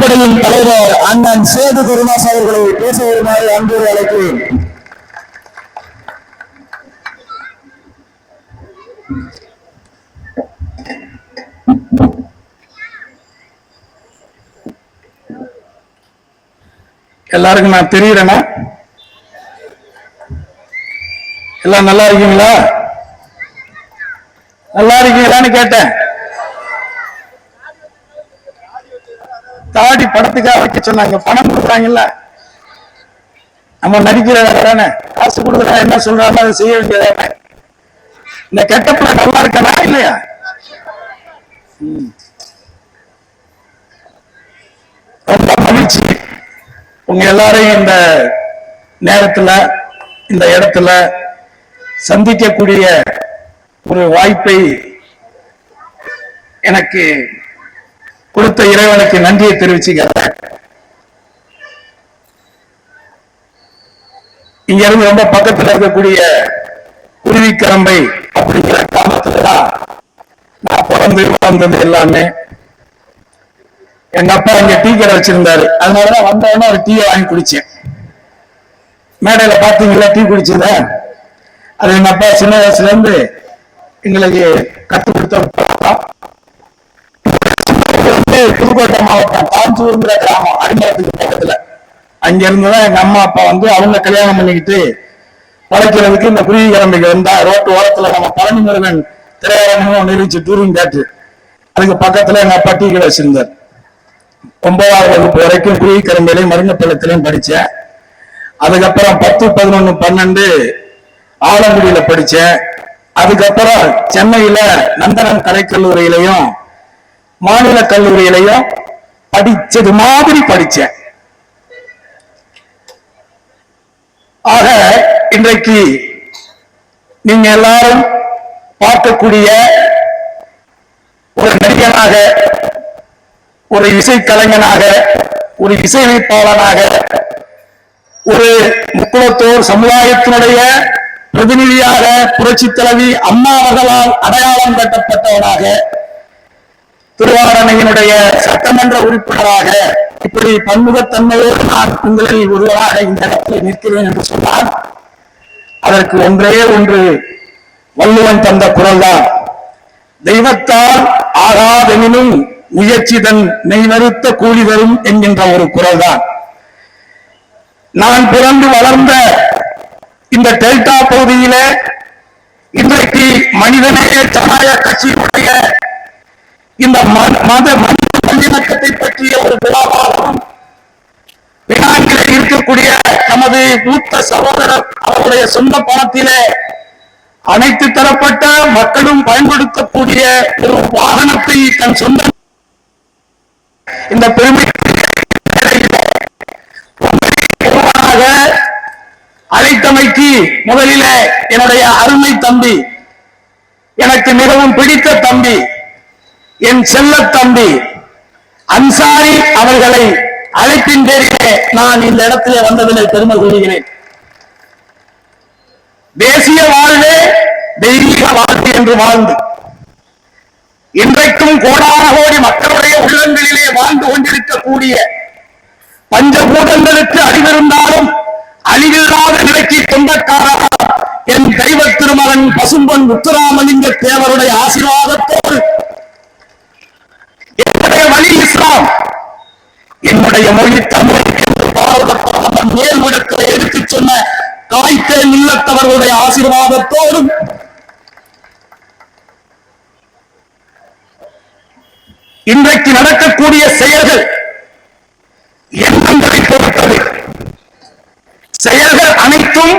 கூலிப்படையின் தலைவர் அண்ணன் சேது குருநாஸ் அவர்களை பேச வருமாறு அன்போடு அழைக்கிறேன். எல்லாருக்கும் நான் தெரியுறேனா எல்லாம் நல்லா இருக்கீங்களா? நல்லா இருக்கீங்களான்னு கேட்டேன். தாடி படத்துக்காக வைக்க சொன்னாங்க. பணம் கொடுக்குறாங்கல்ல. நம்ம நடிக்கிற தானே காசு கொடுக்குறா என்ன சொல்றாங்க அதை செய்ய வேண்டியதானே இந்த கெட்டப்புல நல்லா இருக்கனா இல்லையா? ரொம்ப மகிழ்ச்சி. உங்க எல்லாரையும் இந்த நேரத்துல இந்த இடத்துல சந்திக்கக்கூடிய ஒரு வாய்ப்பை எனக்கு கொடுத்த இறைவனுக்கு நன்றியை தெரிவிச்சுக்கிறேன். இங்க இருந்து ரொம்ப பக்கத்துல இருக்கக்கூடிய குருவிக்கரம்பை அப்படிங்கிற கிராமத்துல நான் பிறந்து வளர்ந்தது எல்லாமே. எங்க அப்பா இங்க டீ கடை வச்சிருந்தாரு. அதனாலதான் வந்தவொடனே ஒரு டீயை வாங்கி குடிச்சேன். மேடையில பாத்தீங்களா டீ குடிச்சத? அது எங்க அப்பா சின்ன வயசுல இருந்து எங்களுக்கு கத்து கொடுத்த புதுக்கோட்டை மாவட்டம் காஞ்சூருங்கிற கிராமம் அடிமரத்துக்கு பக்கத்துல அங்க இருந்துதான் எங்க அம்மா அப்பா வந்து அவங்க கல்யாணம் பண்ணிக்கிட்டு படைக்கிறதுக்கு இந்த குருவி கிளம்பிக்கு வந்தா ரோட்டு ஓரத்துல நம்ம பழனி முருகன் திரையரங்கம் நிறுவிச்சு டூரிங் தேட்டர் அதுக்கு பக்கத்துல எங்க அப்பா டீ கடை வச்சிருந்தார். ஒன்பதாவது வகுப்பு வரைக்கும் குருவி கிளம்பிலையும் மருங்கப்பள்ளத்திலையும் படித்தேன் அதுக்கப்புறம் பத்து பதினொன்று பன்னெண்டு ஆலங்குடியில படிச்சேன். அதுக்கப்புறம் சென்னையில நந்தனம் கலைக்கல்லூரியிலையும் மாநில கல்லூரியிலையும் படிச்சது மாதிரி படிச்சேன். ஆக இன்றைக்கு நீங்க எல்லாரும் பார்க்கக்கூடிய ஒரு நடிகனாக ஒரு இசைக்கலைஞனாக ஒரு இசையமைப்பாளனாக ஒரு முக்குளத்தோர் சமுதாயத்தினுடைய பிரதிநிதியாக புரட்சி தலைவி அம்மா அவர்களால் அடையாளம் கட்டப்பட்டவனாக திருவாரணையினுடைய சட்டமன்ற உறுப்பினராக இப்படி பன்முகத்தன்மையோடு நான் உங்களில் ஒருவராக இந்த இடத்தில் நிற்கிறேன் என்று சொன்னால் அதற்கு ஒன்றே ஒன்று வள்ளுவன் தந்த குரல்தான். தெய்வத்தால் ஆகாதெனினும் முயற்சிதன் நெய்வருத்த கூலி தரும் என்கின்ற ஒரு குரல்தான். நான் பிறந்து வளர்ந்த இந்த டெல்டா பகுதியில இன்றைக்கு மனிதநேய ஜனநாயக கட்சியினுடைய இந்த ம- மத மனித நல்லிணக்கத்தை பற்றிய ஒரு விழாவாகவும் வினாங்கிலே இருக்கக்கூடிய நமது மூத்த சகோதரர் அவருடைய சொந்த பணத்திலே அனைத்து தரப்பட்ட மக்களும் பயன்படுத்தக்கூடிய ஒரு வாகனத்தை தன் சொந்த இந்த பெருமை அழைத்தமைக்கு முதலிலே என்னுடைய அருமை தம்பி எனக்கு மிகவும் பிடித்த தம்பி என் செல்ல தம்பி அன்சாரி அவர்களை அழைப்பின் பேரிலே நான் இந்த இடத்திலே வந்ததிலே பெருமை கூறுகிறேன் தேசிய வாழ்வே தெய்வீக வாழ்வு என்று வாழ்ந்து இன்றைக்கும் கோடான கோடி மக்களுடைய உள்ளங்களிலே வாழ்ந்து கொண்டிருக்கக்கூடிய பஞ்சபூதங்களுக்கு அழிவிருந்தாலும் அழிவில்லாத நிலைக்கு சொந்தக்காரர் என் தெய்வ திருமகன் பசும்பன் முத்துராமலிங்க தேவருடைய ஆசீர்வாதத்தோடு என்னுடைய மொழி தமிழுக்கு என்று பாரத பிரதமர் மேல்விடத்தில் எடுத்துச் சொன்ன காய்த்தே இல்லத்தவர்களுடைய ஆசீர்வாதத்தோடும் இன்றைக்கு நடக்கக்கூடிய செயல்கள் எண்ணங்களை பொறுத்தது. செயல்கள் அனைத்தும்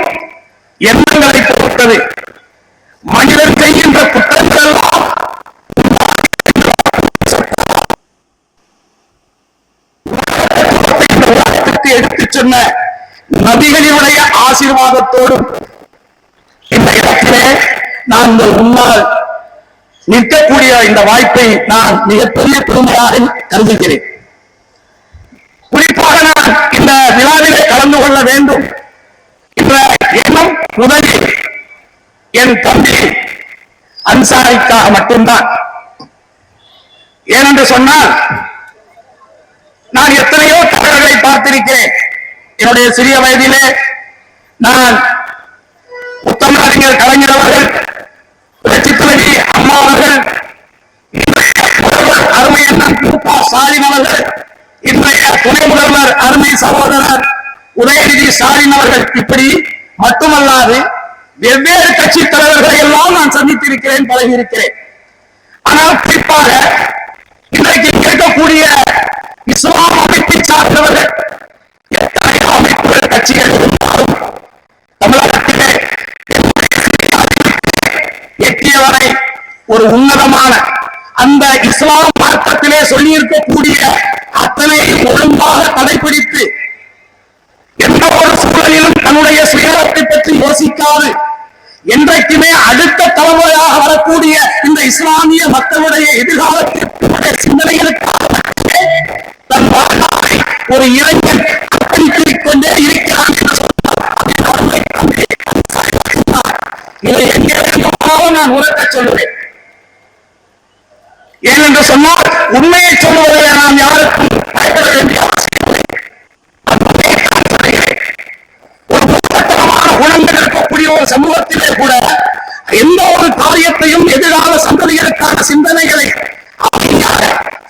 எண்ணங்களை பொறுத்தது. மனிதன் செய்கின்ற குற்றங்கள் எல்லாம் இந்த உலகத்திற்கு எடுத்துச் சொன்ன நபிகளினுடைய ஆசீர்வாதத்தோடும் இந்த இடத்திலே நான் உங்கள் முன்னால் நிற்கக்கூடிய இந்த வாய்ப்பை நான் மிகப்பெரிய பெருமையாக கருதுகிறேன். குறிப்பாக நான் இந்த விழாவிலே கலந்து கொள்ள வேண்டும் என்ற எண்ணம் முதலில் என் தம்பி அன்சாரிக்காக மட்டும்தான். ஏனென்று சொன்னால் நான் எத்தனையோ தமிழர்களை பார்த்திருக்கிறேன். என்னுடைய சிறிய வயதிலே நான் முத்தமிழறிஞர் கலைஞர் அவர்கள் புரட்சித் அம்மா அவர்கள் அருமை அண்ணன் ஸ்டாலின் அவர்கள் இன்றைய துணை முதல்வர் அருமை சகோதரர் உதயநிதி ஸ்டாலின் அவர்கள். இப்படி மட்டுமல்லாது வெவ்வேறு கட்சி தலைவர்களை எல்லாம் நான் சந்தித்திருக்கிறேன் பழகியிருக்கிறேன். ஆனால் குறிப்பாக இன்றைக்கு இருக்கக்கூடிய இஸ்லாம் அமைப்பை சார்ந்தவர்கள் கட்சிகள் தமிழகத்திலே ஒரு உன்னதமான அந்த இஸ்லாம் மார்க்கத்திலே சொல்லி இருக்கக்கூடிய அத்தனை ஒழுங்காக கடைபிடித்து எந்த ஒரு சூழலிலும் தன்னுடைய சுயநலத்தை பற்றி யோசிக்காது. என்றைக்குமே அடுத்த தலைமுறையாக வரக்கூடிய இந்த இஸ்லாமிய மக்களுடைய எதிர்காலத்திற்குரிய சிந்தனைகளுக்காக தன் வாழ்நாளை ஒரு இளைஞன் நான் உறக்க சொல்லுவேன். ஏனென்று சொன்னால் உண்மையை சொல்லுவதில் நாம் யாருக்கும் பயப்பட வேண்டிய அவசியம் ஒரு புத்தகமான குணங்கள் இருக்கக்கூடிய ஒரு சமூகத்திலே கூட எந்த ஒரு காரியத்தையும் எதிரான சந்ததிகளுக்கான சிந்தனைகளை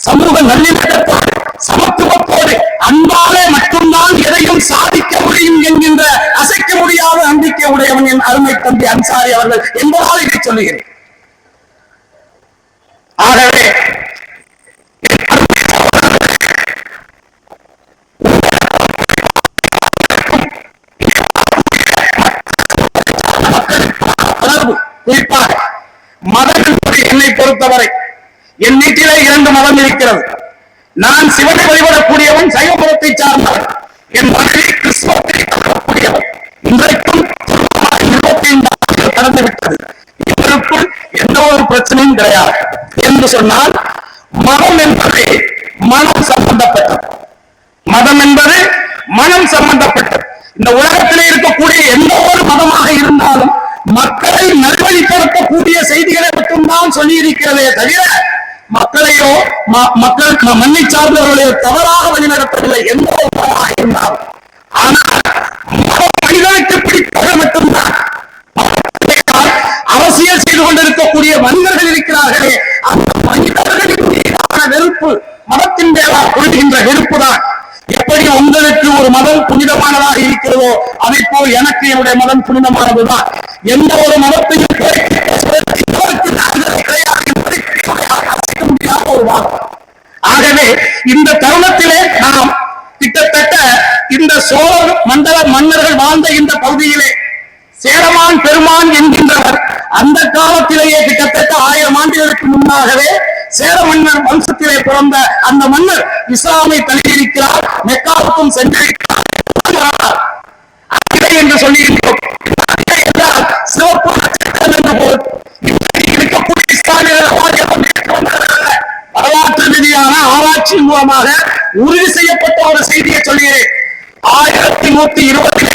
சமூக நல்லிணக்கத்தோடு சமத்துவத்தோடு அன்பாலே மட்டும்தான் எதையும் சாதிக்க முடியும் என்கின்ற அசைக்க முடியாத நம்பிக்கை உடையவன் என் அருமை தம்பி அன்சாரி அவர்கள். என்பதாக சொல்லுகிறேன். ஆகவே குறிப்பாக மதம் என்பது என்னை பொறுத்தவரை என் வீட்டிலே இரண்டு மதம் இருக்கிறது. நான் சிவனை வழிபடக்கூடியவன் சைவபுரத்தை சார்ந்தவன். என் மனைவி கிறிஸ்தவத்தை சார்ந்தக்கூடியவன் இன்றைக்கும் இருபத்தி ஐந்து கடந்துவிட்டது. கடந்து எந்த ஒரு பிரச்சனையும் கிடையாது. என்று சொன்னால் மதம் என்பது மனம் சம்பந்தப்பட்டது. மதம் என்பது மனம் சம்பந்தப்பட்டது. இந்த உலகத்திலே இருக்கக்கூடிய எந்த ஒரு மதமாக இருந்தாலும் மக்களை நல்வழிப்படுத்தக்கூடிய செய்திகளை மட்டும்தான் சொல்லி இருக்கிறதே தவிர மக்களையோ மக்களுக்கு மக்கள் மண்ணை சார்ந்தவர்களையோ தவறாக வழிநடத்தவில்லை எந்த ஒரு மதமாக இருந்தாலும். ஆனால் மனிதனுக்கு பிடித்தது அரசியல் செய்து கொண்டிருக்கக்கூடிய மனிதர்கள் இருக்கிறார்களே அந்த மனிதர்களின் மீதான வெறுப்பு மதத்தின் மேலா கொள்கின்ற வெறுப்பு தான் எப்படி உங்களுக்கு ஒரு மதம் புனிதமானதாக இருக்கிறதோ அதை போல் எனக்கு என்னுடைய மதம் புனிதமானதுதான். எந்த ஒரு மதத்தையும் ஒரு வாதம் ஆகவே இந்த தருணத்திலே நாம் கிட்டத்தட்ட இந்த சோழர் மண்டல மன்னர்கள் வாழ்ந்த இந்த பகுதியிலே சேரமான் பெருமான் என்கின்றவர் அந்த காலத்திலேயே கிட்டத்தட்ட ஆயிரம் ஆண்டுகளுக்கு முன்னாகவே சேர மன்னர் வம்சத்திலே பிறந்த அந்த மன்னர் இஸ்லாமை தழுவியிருக்கிறார் மெக்காவுக்கும் சென்றிருக்கிறார் என்று சொல்லியிருக்கிறோம். என்றால் சிவப்பு என்று இருக்கக்கூடிய வரலாற்று ரீதியான ஆராய்ச்சி மூலமாக உறுதி செய்யப்பட்ட ஒரு செய்தியை சொல்கிறேன். ஆயிரத்தி நூத்தி இருபதிலே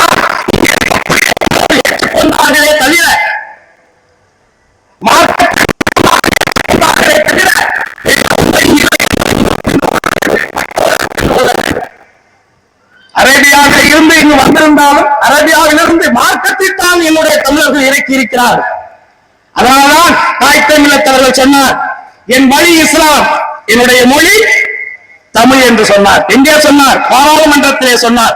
அரேபியாவில் இருந்து இங்கு வந்திருந்தாலும் அரேபியாவிலிருந்து மார்க்கத்தைத்தான் என்னுடைய தமிழர்கள் இறக்கி இருக்கிறார். அதனால்தான் தாய் தமிழத்தவர்கள் சொன்னார் என் வழி இஸ்லாம் என்னுடைய மொழி தமிழ் என்று சொன்னார். எங்கே சொன்னார்? பாராளுமன்றத்திலே சொன்னார்.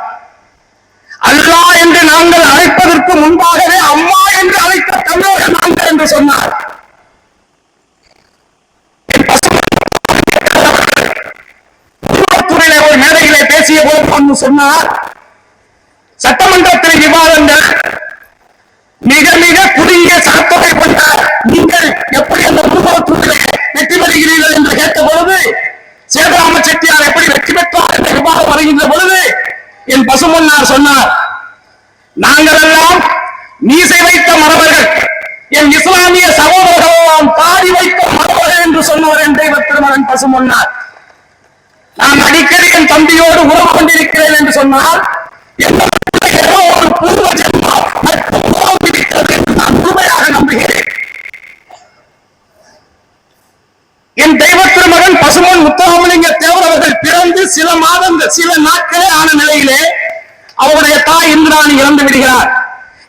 அல்லா என்று நாங்கள் அழைப்பதற்கு முன்பாகவே அம்மா என்று அழைத்த தமிழர்கள் நாங்கள் என்று சொன்னார். பேசிய போது சொன்னார் சட்டமன்றத்தில் விவாதங்கள் மிக மிக குறுகிய சாத்தொகை கொண்ட நீங்கள் எப்படி அந்த குடும்பத்துறையிலே வெற்றி பெறுகிறீர்கள் என்று கேட்ட பொழுது சேதராம செட்டியார் எப்படி வெற்றி பெற்றார் என்ற விவாதம் வருகின்ற பொழுது என் பசுமன்னார் சொன்னார் நாங்கள் எல்லாம் மீசை வைத்த மரபர்கள் என் இஸ்லாமிய சகோதரர்கள் தாடி வைத்த மரபர்கள் என்று சொன்னவர் என்று இவர் திருமகன் பசுமன்னார். நான் அடிக்கடி என் தம்பியோடு உறவு கொண்டிருக்கிறேன் என்று சொன்னால் ஏதோ ஒரு பூர்வ இருக்கிறது நான் நம்புகிறேன். என் தெய்வ திருமகன் பசுமன் முத்துராமலிங்க தேவர் அவர்கள் பிறந்து சில மாதங்கள் சில நாட்களே ஆன நிலையிலே அவருடைய தாய் இந்திராணி இறந்து விடுகிறார்.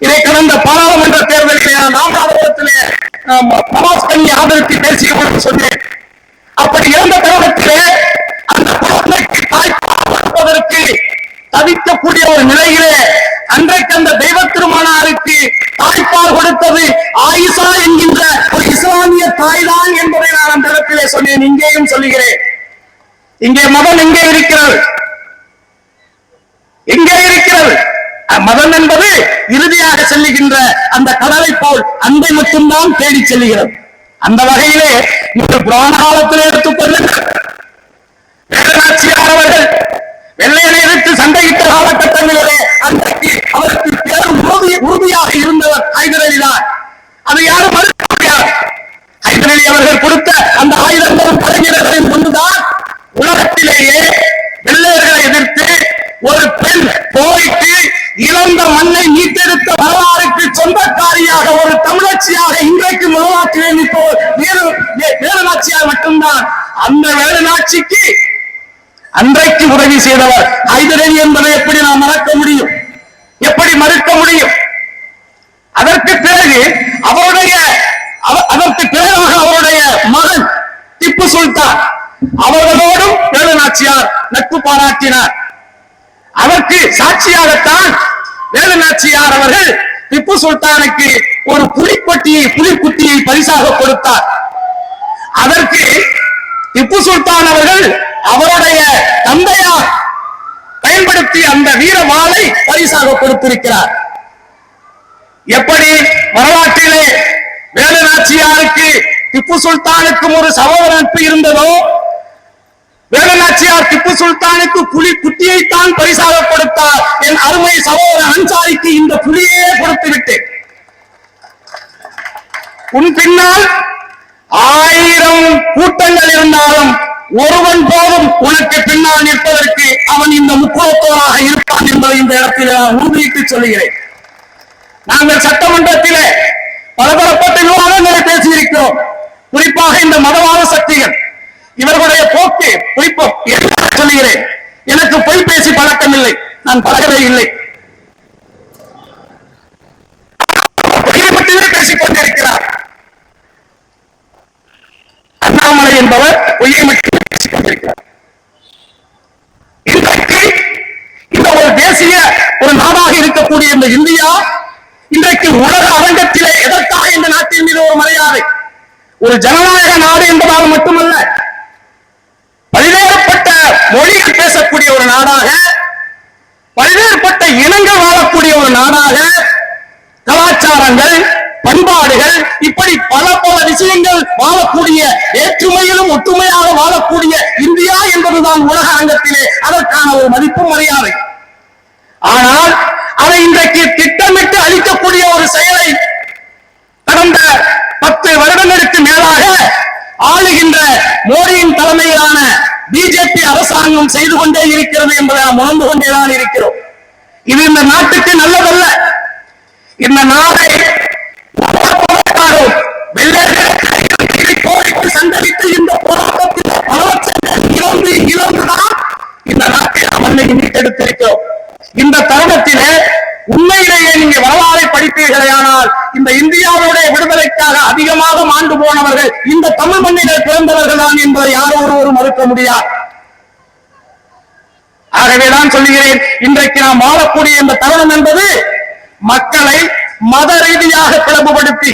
இதை கடந்த பாராளுமன்ற தேர்தலிலே நாடாளுமன்றத்திலே ராமநாதபுரத்திலே பிரபாஸ் கண்ணி ஆதரித்து பேசிய சொன்னேன். அப்படி இறந்த தருணத்திலே அந்த தவிக்கக்கூடிய ஒரு நிலையிலே அன்றைக்கு அந்த தெய்வ திருமணாருக்கு தாய்ப்பால் கொடுத்தது ஆயிஷா என்கின்ற ஒரு இஸ்லாமிய தாய்தான் என்பதை நான் அந்த இடத்திலே சொன்னேன். இங்கேயும் சொல்லுகிறேன். இங்கே மதம் எங்கே இருக்கிறது? எங்கே இருக்கிறது? மதம் என்பது இறுதியாக செல்லுகின்ற அந்த கடலை போல் அன்பை மட்டும்தான் தேடி செல்லுகிறது. அந்த வகையிலே நீங்கள் புராண காலத்தில் எடுத்துக்கொள்ளுங்கள் வேலுநாச்சியார் அவர்கள் வெள்ளையனை எதிர்த்து சண்டையிட்ட காலகட்டங்களிலே அன்றைக்கு அவருக்கு பெரும் உறுதி உறுதியாக இருந்தவர் ஹைதர் அலி தான். அதை யாரும் மறுக்க முடியாது. ஹைதர் அலி அவர்கள் கொடுத்த அந்த ஆயுதங்களும் கலைஞர்களையும் கொண்டுதான் உலகத்திலேயே வெள்ளையர்களை எதிர்த்து ஒரு பெண் போரிட்டு இழந்த மண்ணை மீட்டெடுத்த வரலாறுக்கு சொந்தக்காரியாக ஒரு தமிழச்சியாக இன்றைக்கு முதலாட்சியை இப்போ வேலு வே- வேலுநாச்சியார் மட்டும்தான். அந்த வேலுநாச்சிக்கு அன்றைக்கு உதவி செய்தவர். ஹைதரலி என்பதை எப்படி நாம் மறக்க முடியும்? எப்படி மறுக்க முடியும்? அதற்கு பிறகு அவருடைய அவ- அதற்கு பிறகாக அவருடைய மகன் திப்பு சுல்தான் அவர்களோடும் வேலுநாச்சியார் நட்பு பாராட்டினார். அதற்கு சாட்சியாகத்தான் வேலுநாச்சியார் அவர்கள் திப்பு சுல்தானுக்கு ஒரு புலிப்பட்டியை புலிக்குட்டியை பரிசாக கொடுத்தார். அதற்கு திப்பு சுல்தான் அவர்கள் அவருடைய தந்தையார் பயன்படுத்தி அந்த வீர வாளை பரிசாக கொடுத்திருக்கிறார். எப்படி? வரலாற்றிலே வேலுநாச்சியாருக்கு திப்பு சுல்தானுக்கும் ஒரு சகோதர நட்பு இருந்ததோ வேலுநாச்சியார் திப்பு சுல்தானுக்கு புலி குட்டியைத்தான் பரிசாக கொடுத்தார். என் அருமை சகோதரன் அன்சாரிக்கு இந்த புலியே கொடுத்து விட்டேன் உன் பின்னால் ஆயிரம் கூட்டங்கள் இருந்தாலும் ஒருவன் போதும் உனக்கு பின்னால் நிற்பதற்கு அவன் இந்த முக்குளத்தோராக இருப்பான் என்பதை இந்த இடத்தில் நான் உறுதியிட்டு சொல்லுகிறேன். நாங்கள் சட்டமன்றத்திலே பலதரப்பட்ட விவாதங்களை பேசியிருக்கிறோம். குறிப்பாக இந்த மதவாத சக்திகள் இவர்களுடைய போக்கு குறிப்போம் சொல்லுகிறேன். எனக்கு பொய் பேசி பழக்கம் இல்லை நான் பழகவே இல்லை. பொய்யை பேசிக் கொண்டிருக்கிறார் அண்ணாமலை என்பவர் பொய்யை மட்டும் பேசிக் கொண்டிருக்கிறார் இன்றைக்கு பேசிய ஒரு ஒரு நாடாக இருக்கக்கூடிய இந்த இந்தியா இன்றைக்கு உலக அரங்கத்திலே எதற்காக இந்த நாட்டின் மீது ஒரு மரியாதை? ஒரு ஜனநாயக நாடு என்பதால் மட்டுமல்ல பல்வேறுபட்ட மொழிகள் பேசக்கூடிய ஒரு நாடாக பல்வேறுபட்ட இனங்கள் வாழக்கூடிய ஒரு நாடாக கலாச்சாரங்கள் பண்பாடுகள் இப்படி பல பல விஷயங்கள் வாழக்கூடிய வேற்றுமையிலும் ஒற்றுமையாக வாழக்கூடிய இந்தியா என்பதுதான் உலக அரங்கத்திலே அதற்கான ஒரு மதிப்பு மரியாதை. ஆனால் அதை இன்றைக்கு திட்டமிட்டு அளிக்கக்கூடிய ஒரு செயலை கடந்த பத்து வருடங்களுக்கு மேலாக ஆளுகின்ற மோடியின் தலைமையிலான பிஜேபி அரசாங்கம் செய்து கொண்டே இருக்கிறது என்பதை நாம் உணர்ந்து கொண்டேதான் இருக்கிறோம். இது இந்த நாட்டுக்கு நல்லதல்ல. இந்த நாடை வெள்ளையர்களை போரிட்டு சந்தரித்து இந்த போராட்டத்தில் பலவற்றை இழந்து இழந்துதான் இந்த நாட்டை அமர்ந்து மீட்டெடுத்திருக்கிறோம். இந்த தருணத்திலே உண்மையிலேயே நீங்க வரலாறை படிப்பீர்களே ஆனால் இந்த இந்தியாவுடைய விடுதலைக்காக அதிகமாக மாண்டு போனவர்கள் இந்த தமிழ் மண்ணிலே பிறந்தவர்கள் தான் என்பதை யாரோ ஒருவரும் மறுக்க முடியாது. ஆகவேதான் சொல்லுகிறேன் இன்றைக்கு நாம் வாழக்கூடிய இந்த தருணம் என்பது மக்களை மத ரீதியாக பிளவுபடுத்தி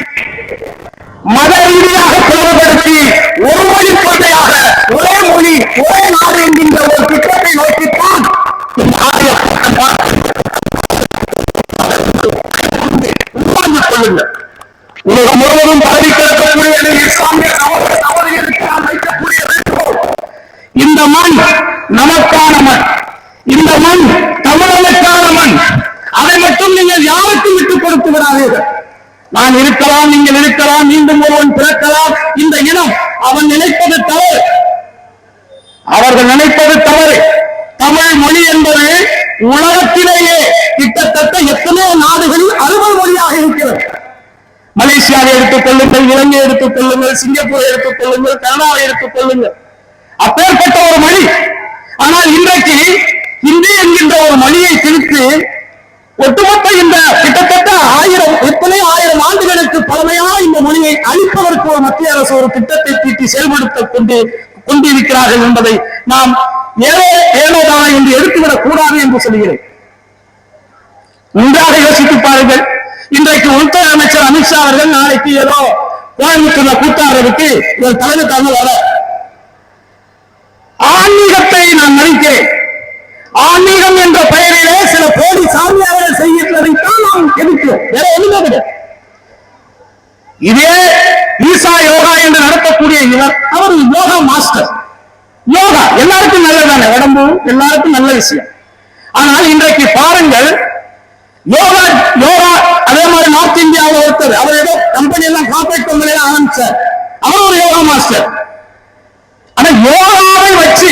மத ரீதியாக பிளவுபடுத்தி ஒரு மொழி கொள்கையாக ஒரே மொழி ஒரே நாடு என்கின்ற ஒரு திட்டத்தை நோக்கித்தான் இந்த ஆலயம் உலகம் முழுவதும் இஸ்லாமிய இந்த மண் நமக்கான மண். இந்த மண் தமிழனுக்கான மண். அதை மட்டும் நீங்கள் யாருக்கும் விட்டுக் கொடுத்து விடாதீர்கள். நான் இருக்கலாம் நீங்கள் இருக்கலாம் மீண்டும் ஒருவன் பிறக்கலாம். இந்த இனம் அவன் நினைப்பது தவறு. அவர்கள் நினைப்பது தவறு. தமிழ் மொழி என்பது உலகத்திலேயே கிட்டத்தட்ட எத்தனையோ நாடுகளில் அறுபது மொழியாக இருக்கிறது. மலேசியாவை எடுத்துக் கொள்ளுங்கள் இலங்கை எடுத்துக் கொள்ளுங்கள் சிங்கப்பூரை எடுத்துக் கொள்ளுங்கள் கனடாவை எடுத்துக் கொள்ளுங்கள். அப்பேற்பட்ட ஒரு மொழி. ஆனால் இன்றைக்கு ஹிந்தி என்கின்ற ஒரு மொழியை திணித்து ஒட்டுமொத்த இந்த கிட்டத்தட்ட ஆயிரம் எத்தனை ஆயிரம் ஆண்டுகளுக்கு பழமையான இந்த மொழியை அழிப்பதற்கு ஒரு மத்திய அரசு ஒரு திட்டத்தை தீட்டி செயல்படுத்த கொண்டு கொண்டிருக்கிறார்கள் என்பதை நாம் ஏதோ ஏனோதான என்று எடுத்துவிடக் கூடாது என்று சொல்கிறேன் நன்றாக யோசித்து பாருங்கள். இன்றைக்கு உள்துறை அமைச்சர் அமித்ஷா அவர்கள் நாளைக்கு ஏதோ கோயம்புத்தூர்ல கூட்டாடுறதுக்கு இவர் தலைமை தாங்க வர. ஆன்மீகத்தை நான் மதிக்கிறேன். ஆன்மீகம் என்ற பெயரிலே சில போலி சாமியார்கள் செய்கிறதைத்தான் நாம் எதிர்க்கிறோம் வேற ஒண்ணுமே கிடையாது. இதே ஈசா யோகா என்று நடத்தக்கூடிய இவர் அவர் யோகா மாஸ்டர். யோகா எல்லாருக்கும் நல்லதானே உடம்பு எல்லாருக்கும் நல்ல விஷயம். ஆனால் இன்றைக்கு பாருங்கள் யோகா யோகா அதே மாதிரி நார்த் இந்தியாவில் ஒருத்தர் அவர் ஏதோ கம்பெனி எல்லாம் கார்பரேட் கம்பெனி ஆரம்பிச்சார். அவர் ஒரு யோகா மாஸ்டர் ஆனா யோகாவை வச்சு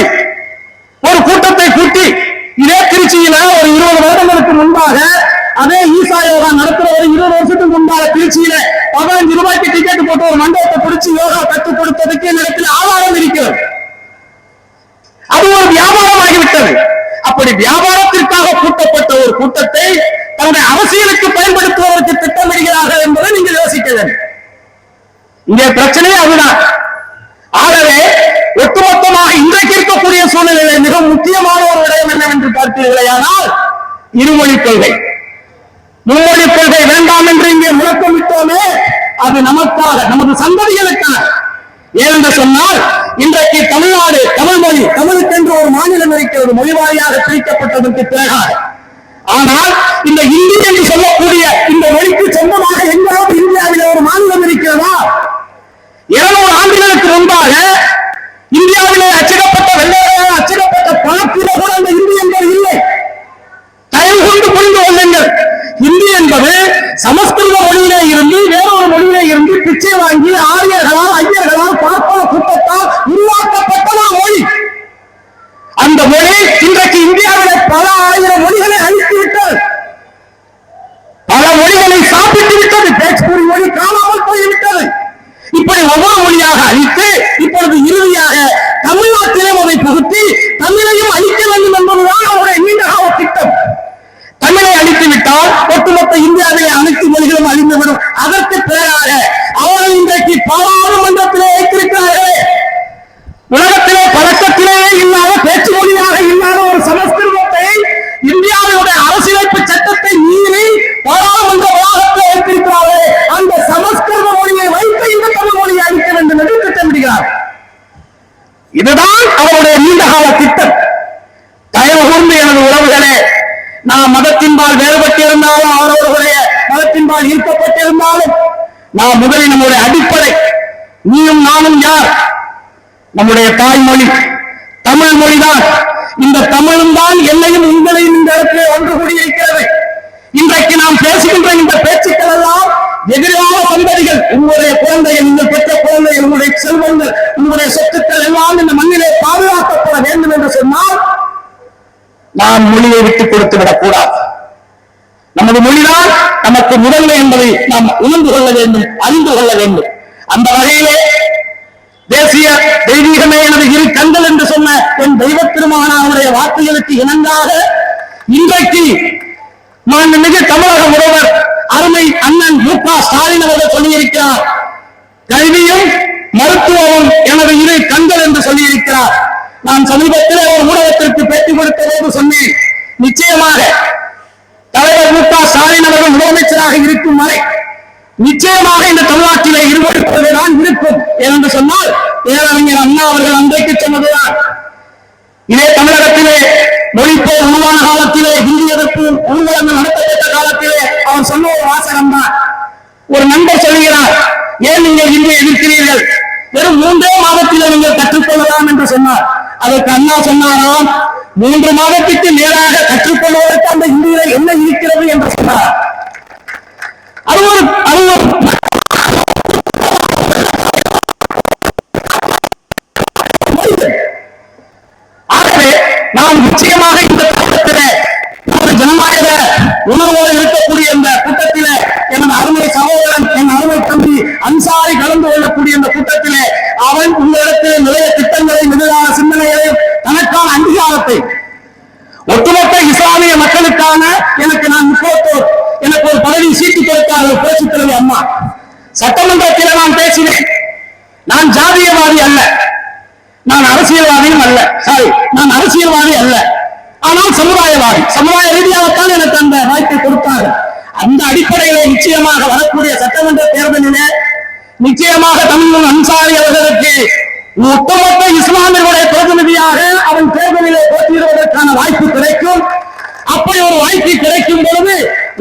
ஒரு கூட்டத்தை கூட்டி இதே திருச்சியில ஒரு இருபது வருடங்களுக்கு முன்பாக அதே ஈசா யோகா நடத்துற ஒரு இருபது வருஷத்துக்கு முன்பாக திருச்சியில பதினஞ்சு ரூபாய்க்கு டிக்கெட் போட்டு ஒரு மண்டபத்தை பிடிச்சி யோகா கற்றுக் கொடுத்ததுக்கு இடத்தில் ஆதாரம் இருக்கிறது. அது ஒரு வியாபாரமாகிவிட்டது. அப்படி வியாபாரத்திற்காக கூட்டப்பட்ட ஒரு கூட்டத்தை தன்னுடைய அரசியலுக்கு பயன்படுத்துவதற்கு திட்டமிடுகிறார்கள் என்பதை நீங்கள் யோசிக்க வேண்டும். இங்கே பிரச்சனையே அதுதான். ஆகவே ஒட்டுமொத்தமாக இன்றைக்கு இருக்கக்கூடிய சூழ்நிலை மிக முக்கியமான ஒரு விடயம் என்னவென்று பார்த்தீர்களேயானால் இருமொழி கொள்கை. மும்மொழி கொள்கை வேண்டாம் என்று இங்கே முழக்கமிட்டோமே அது நமக்காக நமது சந்ததிகளுக்காக. ஏனென்று சொன்னால் இன்றைக்கு தமிழ்நாடு தமிழ் மொழி தமிழுக்கென்று ஒரு மாநிலம் இருக்கிறது மொழி வாரியாக பிரிக்கப்பட்டதற்கு பிறகாக. ஆனால் இந்த இந்தி என்று சொல்லக்கூடிய இந்த மொழிக்கு சொந்தமாக எங்காவது இந்தியாவில் ஒரு மாநிலம் இருக்கிறதா? இருநூறு ஆண்டுகளுக்கு முன்பாக இந்தியாவிலே அச்சிடப்பட்ட வெள்ளையாக அச்சிடப்பட்ட பணத்தில் கூட அந்த இந்தி என்பது இல்லை. தயவு கொண்டு புரிந்து கொள்ளுங்கள். இந்தி என்பது சமஸ்கிருத மொழியிலே இருந்து வேறொரு மொழியிலே இருந்து பிச்சை வாங்கி ஆரியர்களால் ஐயர்களால் பார்ப்பன கூட்டத்தால் உருவாக்கப்பட்டதா மொழி. அந்த மொழி இன்றைக்கு இந்தியாவிலே பல ஆயிரம் மொழிகளை அழித்து விட்டது பல மொழிகளை சாப்பிட்டு விட்டது. பேச்பூரி மொழி காணாமல் போய்விட்டது. இப்படி ஒவ்வொரு மொழியாக அழித்து இப்பொழுது இறுதியாக தமிழ்நாட்டிலும் அதை புகுத்தி தமிழையும் அழிக்க வேண்டும் என்பதுதான் அவருடைய நீண்டகால திட்டம். விட்டால் ஒட்டுமொத்த இந்தியாவிலே அனைத்து மொழிகளும் அழிந்துவிடும். அதற்கு பிறகாக அவர்கள் இன்றைக்கு பாராளுமன்றத்திலே வைத்திருக்கிறார்களே. உலகத்திலே பழக்கத்திலேயே இல்லாத பேச்சு மொழியாக இல்லாத ஒரு சமஸ்கிருதத்தை இந்தியாவினுடைய அரசியலமைப்பு சட்டத்தை மீறி பாராளுமன்ற வளாகத்தில் வைத்திருக்கிறார்களே. அந்த சமஸ்கிருத மொழியை வைத்து இந்த தமிழ் மொழியை அளிக்க வேண்டும் என்று திட்டமிடுகிறார். இதுதான் அவருடைய நீண்டகால திட்டம். தயவு கூர்ந்து எனது உறவுகளே நாம் மதத்தின்பால் வேறுபட்டிருந்தாலும் அவரவர்களுடைய மதத்தின்பால் ஈர்க்கப்பட்டிருந்தாலும் நாம் முதலில் நம்முடைய அடிப்படை நீயும் நானும் யார்? நம்முடைய தாய்மொழி தமிழ் மொழிதான். இந்த தமிழும் தான் என்னையும் உங்களையும் இந்த இடத்திலே ஒன்று கூடியிருக்கிறது. இன்றைக்கு நாம் பேசுகின்ற இந்த பேச்சுக்கள் எல்லாம் எதிரான சந்ததிகள் உங்களுடைய குழந்தைகள் நீங்கள் பெற்ற குழந்தைகள் உங்களுடைய செல்வங்கள் உங்களுடைய சொத்துக்கள் எல்லாம் இந்த மண்ணிலே பாதுகாக்கப்பட வேண்டும் என்று சொன்னால் நாம் மொழியை விட்டுக் கொடுத்து விடக்கூடாது. நமது மொழிதான் நமக்கு முதல்ல என்பதை நாம் உணர்ந்து கொள்ள வேண்டும் அறிந்து கொள்ள வேண்டும். அந்த வகையிலே தேசிய தெய்வீகமே எனது இரு கண்கள் என்று சொன்ன என் தெய்வ திருமகனாருடைய வார்த்தைகளுக்கு இணங்காக இன்றைக்கு மாண்புமிகு தமிழக முதல்வர் அருமை அண்ணன் மு க ஸ்டாலின் அவர்கள் சொல்லியிருக்கிறார். கல்வியும் மருத்துவமும் எனது இரு கண்கள் என்று சொல்லியிருக்கிறார். நான் சமீபத்தில் ஒரு ஊடகத்திற்கு பேட்டி கொடுத்த போது சொன்னேன். நிச்சயமாக தலைவர் மு க ஸ்டாலின் அவர்கள் முதலமைச்சராக இருக்கும் வரை நிச்சயமாக இந்த தமிழ்நாட்டிலே இருமொழி இருக்கும். என்று சொன்னால் பேரறிஞர் அண்ணா அவர்கள் அன்றைக்கு சொன்னதுதான். இதே தமிழகத்திலே மொழிப்போர் உருவான காலத்திலே ஹிந்தி எதிர்ப்பு ஊர்வலங்கள் நடத்தப்பட்ட காலத்திலே அவர் சொன்ன ஒரு வாசகம் தான் ஒரு நண்பர் சொல்கிறார் ஏன் நீங்கள் இந்தியை எதிர்க்கிறீர்கள்? வெறும் மூன்றே மாதத்தில் நீங்கள் கற்றுக்கொள்ளலாம் என்று சொன்னார். அதற்கு அண்ணா சொன்னாராம். மூன்று மாதத்திற்கு நேராக கற்றுக்கொள்வதற்கு அந்த இந்தியில என்ன இருக்கிறது என்று சொன்னார். அது ஒரு அது ஒரு நாம் நிச்சயம் இந்த கூட்டத்திலே ஒரு ஜனநாயக உணர்வோடு இருக்கக்கூடிய இந்த கூட்டத்திலே எனது அருமை சகோதரன் என் அருமை தம்பி அன்சாரி கலந்து கொள்ளக்கூடிய இந்த கூட்டத்திலே அவன் உங்களிடத்தில் நிறைய திட்டங்களை எதிரான சிந்தனைகளையும் தனக்கான அங்கீகாரத்தை ஒட்டுமொத்த இஸ்லாமிய மக்களுக்கான எனக்கு நான் முக்கியத்துவம் எனக்கு ஒரு பதவி சீட்டு கொடுத்தார் பேச்சு தலைவி அம்மா. சட்டமன்றத்தில் நான் பேசினேன். நான் ஜாதியவாதி அல்ல. நான் அரசியல்வாதியும் அல்ல. சாரி நான் அரசியல்வாதி அல்ல. ஆனால் சமுதாயவாதி. சமுதாய ரீதியாகத்தான் எனக்கு அந்த வாய்ப்பை கொடுத்தாங்க அந்த அடிப்படையிலே நிச்சயமாக வரக்கூடிய சட்டமன்ற தேர்தலிலே நிச்சயமாக தமிழ் அன்சாரி அவர்களுக்கு ஒட்டுமொத்த இஸ்லாமியர்களுடைய பிரதிநிதியாக அவன் தேர்தலிலே போட்டியிடுவதற்கான வாய்ப்பு கிடைக்கும். அப்படி ஒரு வாய்ப்பு கிடைக்கும் பொழுது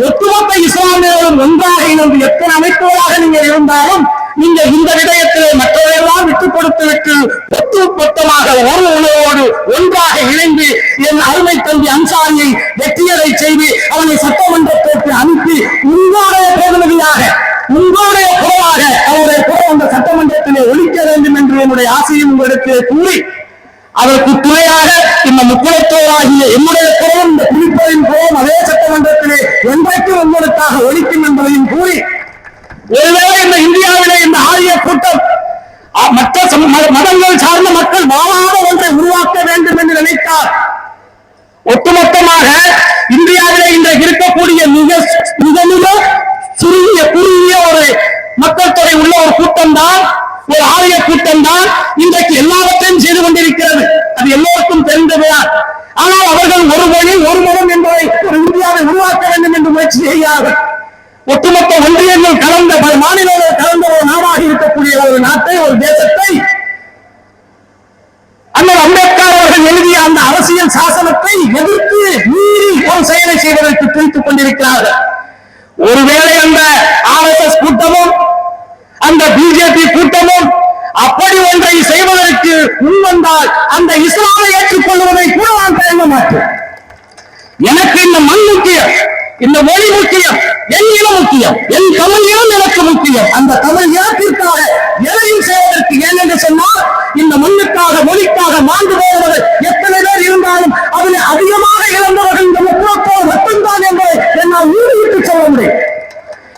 ஒட்டுமொத்த இஸ்லாமியர்களும் ஒன்றாக இணைந்து எத்தனை அமைப்புகளாக நீங்கள் இருந்தாலும் நீங்க இந்த விடயத்திலே மற்றவரையெல்லாம் விட்டுக் கொடுத்துவிட்டு ஒத்து ஒட்டு மொத்தமாக ஒரு உணவோடு ஒன்றாக இணைந்து என் அருமை தம்பி அன்சாரியை வெற்றியடை செய்து அவனை சட்டமன்றத்திற்கு அனுப்பி உங்களுடைய பிரதிநிதியாக உங்களுடைய குரலாக அவருடைய குரல் அந்த சட்டமன்றத்திலே ஒழிக்க வேண்டும் என்று என்னுடைய ஆசையும் உங்களிடத்திலே கூறி அதற்கு துணையாக இந்த முக்குளத்தோராகிய என்னுடைய குரலும் இந்த குறிப்பதின் குரலும் அதே சட்டமன்றத்திலே என்றைக்கும் உங்களுக்காக ஒழிக்கும் என்பதையும் கூறி ஒருவேளை இந்த இந்தியாவிலே இந்த ஆரிய கூட்டம் மற்ற மதங்கள் சார்ந்த மக்கள் வாழாத ஒன்றை உருவாக்க வேண்டும் என்று நினைத்தார் ஒட்டுமொத்தமாக இந்தியாவிலே இன்றைக்கு இருக்கக்கூடிய மிக மிக மிக சுருங்கிய குறுகிய மக்கள் தொகை உள்ள ஒரு கூட்டம் தான் ஒரு ஆலய கூட்டம் தான் இன்றைக்கு எல்லாவற்றையும் செய்து கொண்டிருக்கிறது. அது எல்லோருக்கும் தெரிந்ததுதான். ஆனால் அவர்கள் ஒரு மொழி ஒரு மதம் என்பதை ஒரு இந்தியாவை உருவாக்க வேண்டும் என்று முயற்சி செய்கிறார்கள் ஒட்டுமொத்த ஒன்றியங்கள் கலந்த பல மாநிலங்கள் கலந்த ஒரு நாடாக இருக்கக்கூடிய ஒரு நாட்டை ஒரு தேசத்தை அண்ணல் அம்பேத்கர் அவர்கள் எழுதிய அந்த அரசியல் சாசனத்தை எதிர்த்து மீறி ஒரு செயலை செய்வதற்கு துணித்துக் கொண்டிருக்கிறார்கள். ஒருவேளை அந்த ஆர்எஸ்எஸ் கூட்டமும் அந்த பிஜேபி கூட்டமும் அப்படி ஒன்றை செய்வதற்கு முன்வந்தால் அந்த இஸ்லாமை ஏற்றுக்கொள்வதை கூட நான் தயங்க மாட்டேன். எனக்கு இந்த மண் முக்கியம் இந்த மொழி முக்கியம் என் இனம் முக்கியம் என் தமிழ் இனம் எனக்கு முக்கியம். அந்த தமிழ் இனத்திற்காக எதையும் செய்வதற்கு ஏன் என்று சொன்னால் இந்த மண்ணுக்காக மொழிக்காக மாண்டு போவது எத்தனை பேர் இருந்தாலும் அதில் அதிகம் இழந்தவர்கள் இந்த முக்கியத்துவம் மட்டும்தான் என்பதை என்னால் ஊறிவிட்டு சொல்ல முடியும்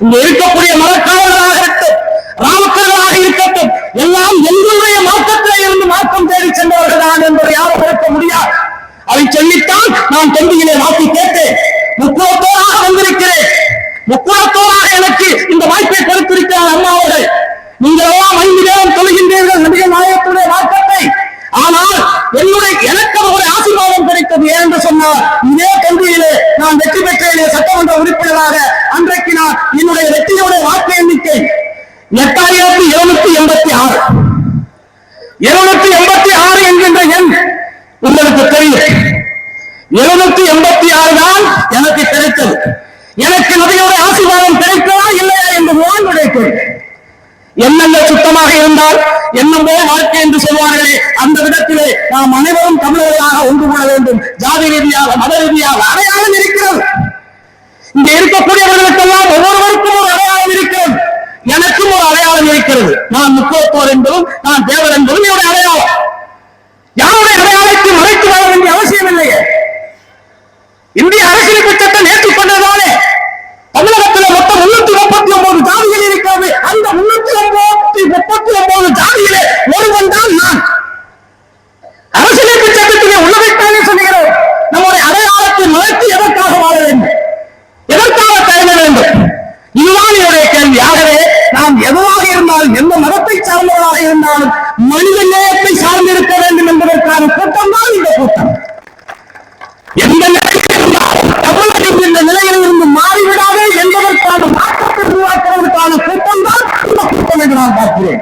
இங்க இருக்கக்கூடிய மரக்காவலராக இருக்கட்டும் ராமக்கர்களாக இருக்கட்டும் எல்லாம் எங்களுடைய மாற்றத்திலே இருந்து மாற்றம் தேடி சென்றவர்கள் தான் என்பதை யாரும் மறுக்க முடியாது அதை சொல்லித்தான் நான் தொண்டியிலே வாக்கி கேட்டேன். முக்குவத்தோராக வந்திருக்கிறேன். முக்குவத்தோராக எனக்கு இந்த வாய்ப்பை கொடுத்திருக்கிறார் அம்மா அவர்கள். நீங்கள் எல்லாம் ஐந்து நேரம் தொழுகின்றீர்கள் நபிகள் நாயகத்துடைய மாற்றத்தை ஆனால் என்னுடைய எனக்கு ஒரு ஆசீர்வாதம் கிடைத்தது ஏன் என்று சொன்னால் இதே கல்வியிலே நான் வெற்றி பெற்றேனே சட்டமன்ற உறுப்பினராக அன்றைக்கு நான் என்னுடைய வெற்றியுடைய வாக்கு எண்ணிக்கை எட்டாயிரத்தி இருநூத்தி எண்பத்தி ஆறு. இருநூத்தி எண்பத்தி ஆறு என்கின்ற எண் எழுநூத்தி எண்பத்தி ஆறு தான் எனக்கு கிடைத்தது. எனக்கு நபியோட ஆசீர்வாதம் கிடைத்ததா இல்லையா என்று என்னுடைய கேள்வி. எண்ணங்கள் சுத்தமாக இருந்தால் என்னமோ வாழ்க்கை என்று சொல்வார்களே அந்த விதத்திலே நாம் அனைவரும் தமிழர்களாக ஒன்று கொள்ள வேண்டும். ஜாதி ரீதியாக மத ரீதியாக அடையாளம் இருக்கிறது. இங்க இருக்கக்கூடியவர்களுக்கெல்லாம் ஒவ்வொருவருக்கும் ஒரு அடையாளம் இருக்கிறது. எனக்கும் ஒரு அடையாளம் இருக்கிறது. நான் முக்கியத்தோர் என்பதும் நான் தேவர் என்பதும் என்னுடைய அடையாளம். யாருடைய அடையாளத்தை மறைத்து வாழ வேண்டிய அவசியம் இல்லையே? இந்திய அரசியல் சட்டம் ஏற்றுக்கொண்டதாலே தமிழகத்தில் மொத்தம் முன்னூத்தி முப்பத்தி ஒன்பது ஜாதிகள் இருக்கிறது. அந்த முன்னூத்தி ஒன்பத்தி முப்பத்தி ஒன்பது ஜாதியிலே ஒருவன் தான் நான். அரசியலமைப்பு சட்டத்திலே உள்ளதைத்தானே சொன்னீங்க நம்முடைய அடையாளத்தை மறைத்து எதற்காக வாழ வேண்டும் எதற்காக தயங்க வேண்டும் இதுதான் என்னுடைய கேள்வி ஆகவே நாம் எதுவாக இருந்தாலும் எந்த மதத்தை சார்ந்தவராக இருந்தாலும் மனித நேயத்தை சார்ந்திருக்க வேண்டும் என்பதற்கான கூட்டம் தான் இந்த கூட்டம் எந்த நிலையில் இருந்தாலும் தமிழகம் இந்த நிலையில் இருந்து மாறிவிடாதே என்பதற்கான மாற்றத்தை உருவாக்குவதற்கான கூட்டம் தான் இந்த கூட்டம் என்று நான் பார்க்கிறேன்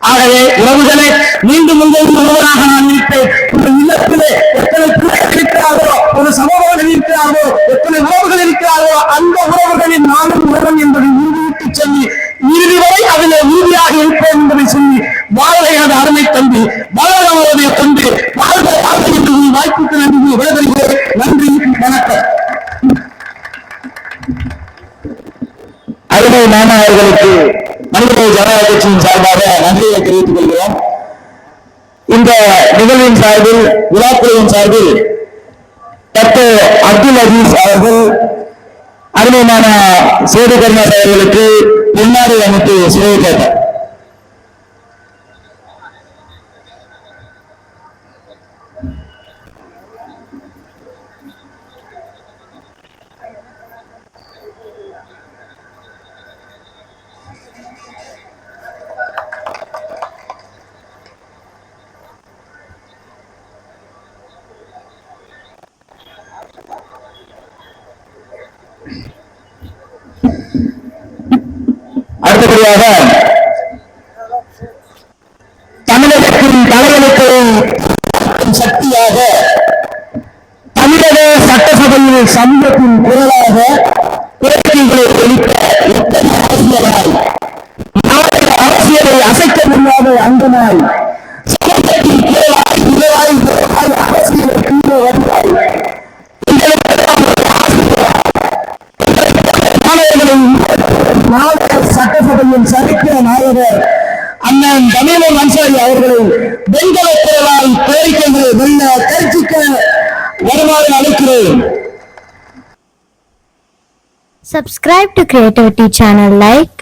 ஆகவே உறவுகளே மீண்டும் உங்கள் ஒருவராக நான் இருப்பேன் ஒரு இல்லத்திலே எத்தனை பிள்ளைகள் இருக்கிறார்களோ ஒரு சமூகங்கள் இருக்கிறார்களோ எத்தனை உறவுகள் இருக்கிறார்களோ அந்த உறவுகளின் நானும் உறவன் என்பதை உறுதிவிட்டு சொல்லி இறுதி வரை அதிலே உறுதியாக இருப்பேன் என்பதை சொல்லி வாழ்க எனது அருமை தம்பி வாழ்க அவருடைய தொண்டு வாழ்க வாழ்க என்று உங்கள் வாய்ப்புக்கு நன்றி விடைபெறுகிறேன் நன்றி வணக்கம் அருமை மாமா அவர்களுக்கு மனிதநேய ஜனநாயக கட்சியின் சார்பாக நன்றியை தெரிவித்துக் கொள்கிறோம். இந்த நிகழ்வின் சார்பில் விழாக்குழுவின் சார்பில் டாக்டர் அப்துல் அஜீஸ் அவர்கள் அருமையான சேது கருணாஸ் அவர்களுக்கு பின்னாடி அமைத்து சிறை கேட்டார் அடுத்தபடியாக தமிழகத்தின் தலைவனுக்கு சக்தியாக தமிழக சட்டசபையில் சமூகத்தின் குரலாக கோரிக்கைகளை ஒழிக்க எத்தனை அரசியலாய் மாவட்ட அரசியலை அசைக்க முடியாத அங்கமாய் சட்டசபையின் சரித்திர நாயகர் அண்ணன் தமிழன் அன்சாரி அவர்களை வெண்கல குரலால் கோரிக்கைகளை வெல்ல கருச்சிக்க வருமாறு அழைக்கிறேன் Subscribe to Creativity channel, like,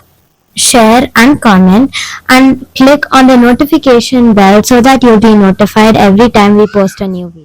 share and comment and click on the notification bell so that you'll be notified every time we post a new video.